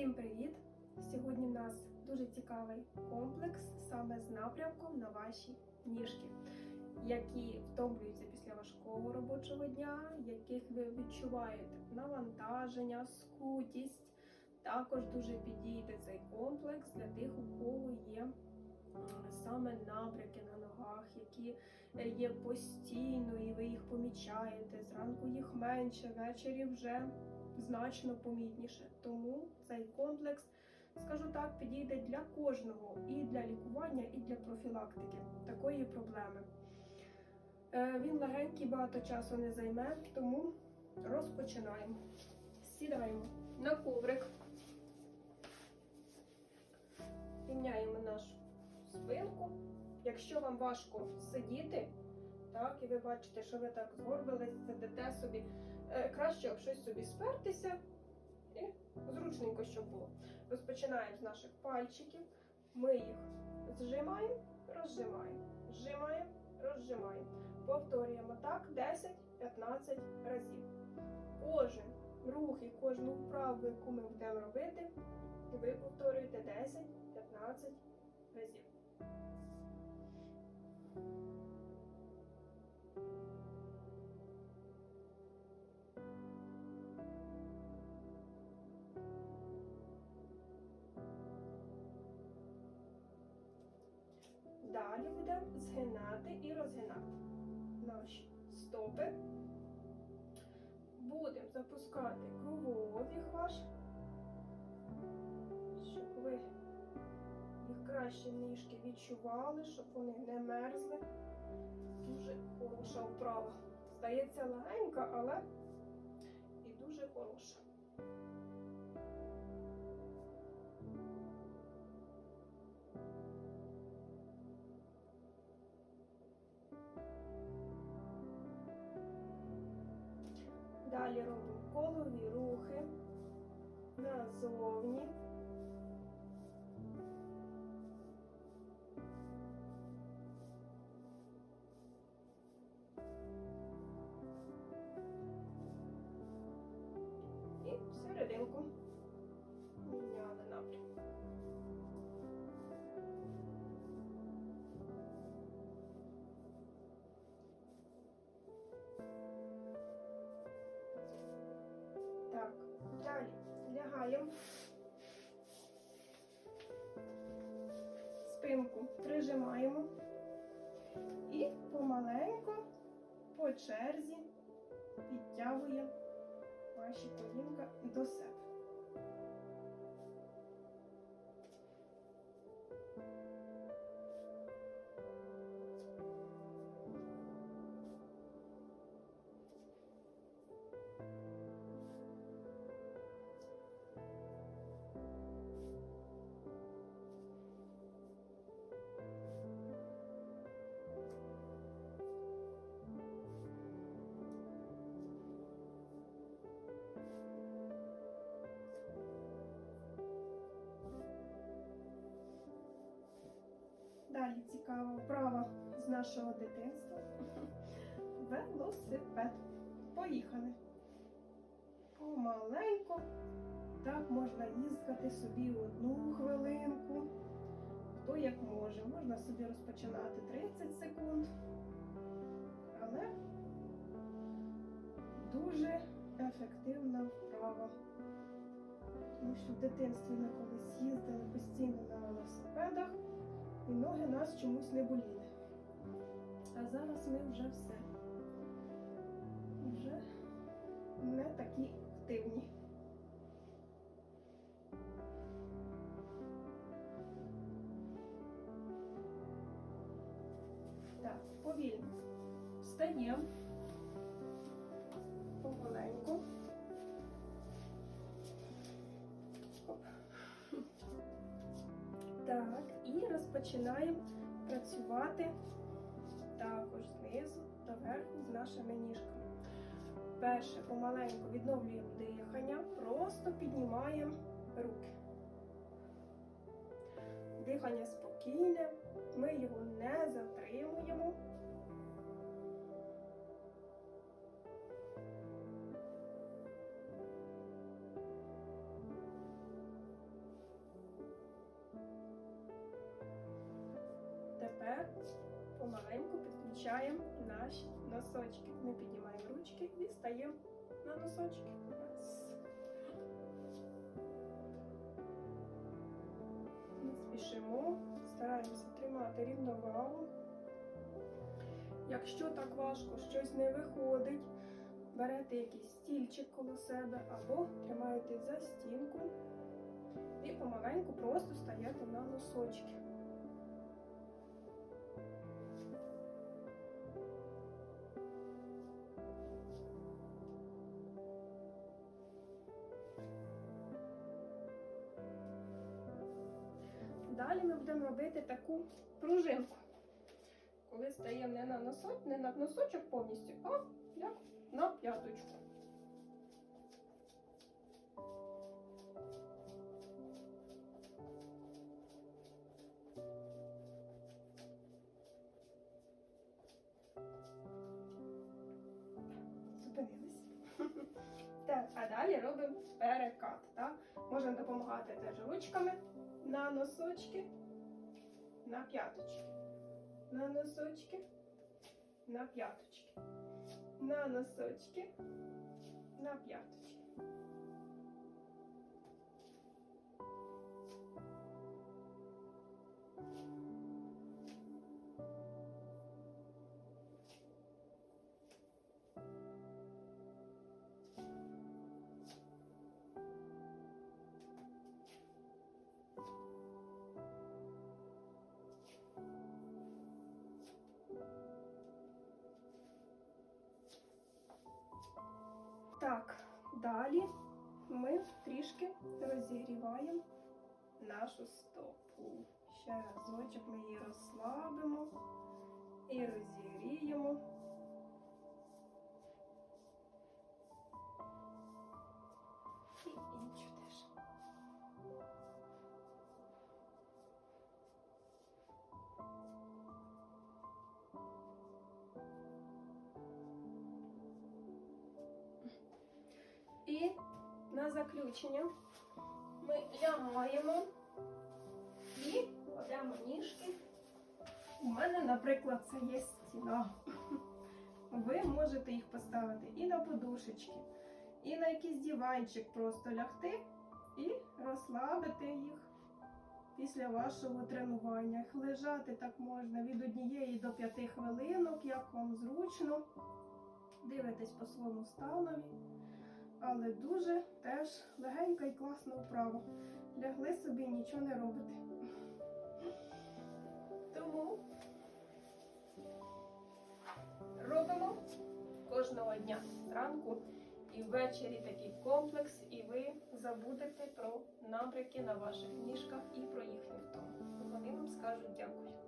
Всім привіт! Сьогодні в нас дуже цікавий комплекс саме з напрямком на ваші ніжки, які втомлюються після важкого робочого дня, яких ви відчуваєте навантаження, скутість. Також дуже підійде цей комплекс для тих, у кого є саме набряки на ногах, які е, є постійно, і ви їх помічаєте. Зранку їх менше, ввечері вже значно помітніше. Тому цей комплекс, скажу так, підійде для кожного і для лікування, і для профілактики такої проблеми. Е, Він легенький, багато часу не займе, тому розпочинаємо. Сідаємо на коврик, рівняємо нашу спинку. Якщо вам важко сидіти, так, і ви бачите, що ви так згорбились, сидите собі, краще об щось собі спертися і зручненько, щоб було. Розпочинаємо з наших пальчиків. Ми їх зжимаємо, розжимаємо, зжимаємо, розжимаємо. Повторюємо так 10-15 разів. Кожен рух і кожну вправу, яку ми будемо робити, ви повторюєте 10-15 разів. Далі будемо згинати і розгинати наші стопи. Будемо запускати кругообіг ваш, щоб ви їх краще ніжки відчували, щоб вони не мерзли. Дуже хороша вправа. Здається легенька, але і дуже хороша. Далі робимо колові рухи назовні. Лягаємо. Спинку прижимаємо і помаленько по черзі підтягуємо ваші колінка до себе. Цікава вправа з нашого дитинства. Велосипед. Поїхали. Помаленьку. Так можна їздити собі одну хвилинку. Хто як може. Можна собі розпочинати 30 секунд. Але дуже ефективна вправа. Тому що в дитинстві ми колись їздили постійно на велосипедах і ноги нас чомусь не боліли. А зараз ми вже все. Вже не такі активні. Так, повільно. Встаємо розпочинаємо працювати також знизу до верху з нашими ніжками. Перше, помаленьку відновлюємо дихання, просто піднімаємо руки. Дихання спокійне, ми його не затримуємо. Помаленьку підключаємо наші носочки. Ми піднімаємо ручки і стаємо на носочки. Раз. Не спішимо, стараємося тримати рівновагу. Якщо так важко, щось не виходить, берете якийсь стільчик коло себе або тримаєтесь за стінку і помаленьку просто стаєте на носочки. Далі ми будемо робити таку пружинку. Коли стаємо не на носочок, не на носочок повністю, а як на п'яточку. Зупинились. Так, а далі робимо перекат. Так? Можемо допомагати теж ручками на носочки, на п'яточки, на носочки, на п'яточки, на носочки, на п'яточки. Далі ми трішки розігріваємо нашу стопу. Ще разочок ми її розслабимо і розігріємо. Заключення ми лягаємо і кладемо ніжки. У мене, наприклад, це є стіна. Ви можете їх поставити і на подушечки, і на якийсь диванчик просто лягти і розслабити їх після вашого тренування. Лежати так можна від однієї до п'яти хвилинок, як вам зручно. Дивитесь по своєму станові але дуже теж легенька і класна вправа. Лягли собі нічого не робите. Тому робимо кожного дня зранку і ввечері такий комплекс, і ви забудете про набряки на ваших ніжках і про їхню втому. Вони вам скажуть дякую.